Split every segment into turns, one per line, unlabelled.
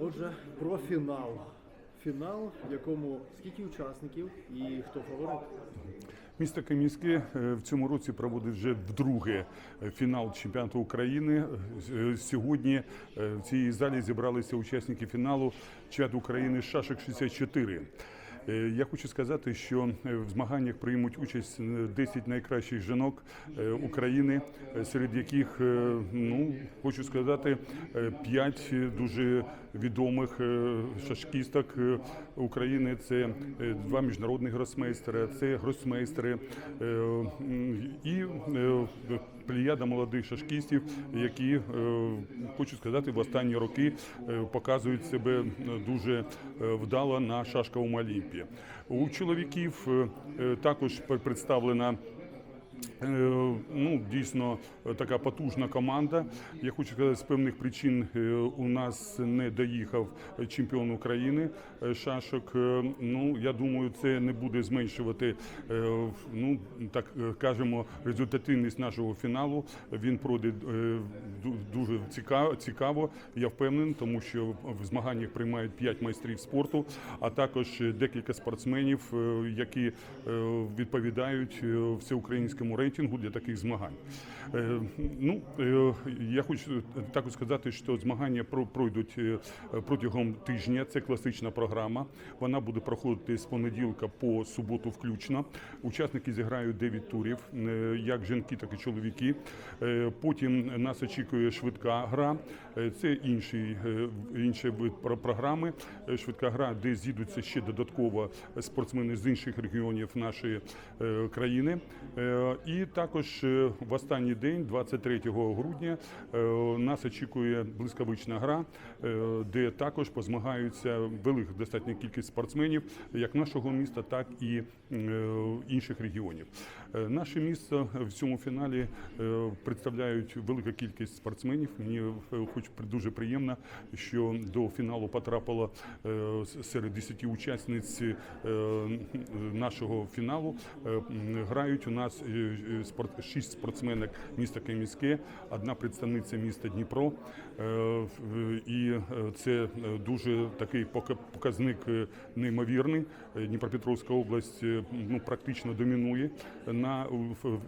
Отже, про фінал. Фінал, в якому скільки учасників і хто фаворит?
Місто Кам'янське е, в цьому році проводить вже вдруге е, фінал чемпіонату України. Е, Сьогодні в цій залі зібралися учасники фіналу чемпіонату України Шашок 64. Е, Я хочу сказати, що е, в змаганнях приймуть участь е, 10 найкращих жінок е, України, е, серед яких, е, ну хочу сказати, 5 дуже відомих е, шашкісток е, України. Це е, два міжнародних гросмейстера, це гросмейстери е, і е, плеяда молодих шашкістів, які е, хочу сказати, в останні роки е, показують себе е, дуже е, вдало на шашковому олімпі. У чоловіків е, е, також представлена Ну, дійсно е, така потужна команда. Я хочу сказати, з певних причин е, у нас не доїхав чемпіон України е, шашок. Е, Ну, я думаю, це не буде зменшувати, е, ну так е, кажемо, результативність нашого фіналу. Він пройде е, дуже цікаво, цікаво. Я впевнений, тому що в змаганнях приймають 5 майстрів спорту, а також е, декілька спортсменів, е, які е, відповідають е, всеукраїнському рейтингу для таких змагань. Е, Ну, е, я хочу також сказати, що змагання пройдуть е, протягом тижня. Це класична програма. Вона буде проходити з понеділка по суботу включно. Учасники зіграють 9 турів, як жінки, так і чоловіки. Потім нас очікує швидка гра. Це інший, інший вид програми. Швидка гра, де з'їдуться ще додатково спортсмени з інших регіонів нашої країни. І також е, в останній день, 23 грудня, е, нас очікує блискавична гра, е, де також позмагаються велика достатня кількість спортсменів, як нашого міста, так і інших регіонів. Наше місто в цьому фіналі представляють велика кількість спортсменів. Мені хоч дуже приємно, що до фіналу потрапило серед 10 учасниць нашого фіналу. Грають у нас е, спорт, 6 спортсменок міста Кам'янське, одна представниця міста Дніпро. Е, І е, це дуже такий пока- показник неймовірний. Дніпропетровська область ну, практично домінує на в,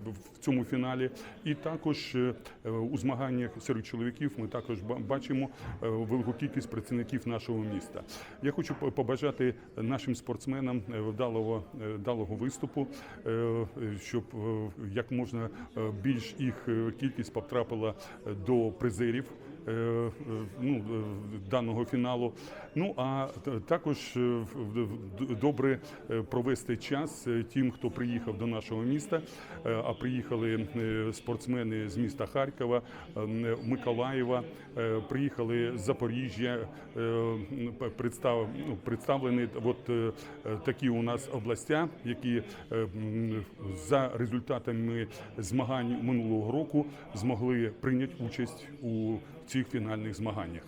цьому фіналі. І також у змаганнях серед чоловіків ми також ба- бачимо велику кількість працівників нашого міста. Я хочу побажати нашим спортсменам вдалого вдалого виступу, щоб як можна е, більш їх е, кількість потрапила е, до призерів. Е, Ну, е, даного фіналу. Ну а також е, добре провести час тим, хто приїхав до нашого міста. А приїхали спортсмени з міста Харкова, е, Миколаєва, приїхали з Запоріжжя. Представ, ну, представлені от такі у нас областя, які за результатами змагань минулого року змогли прийняти участь у цих фінальних змаганнях.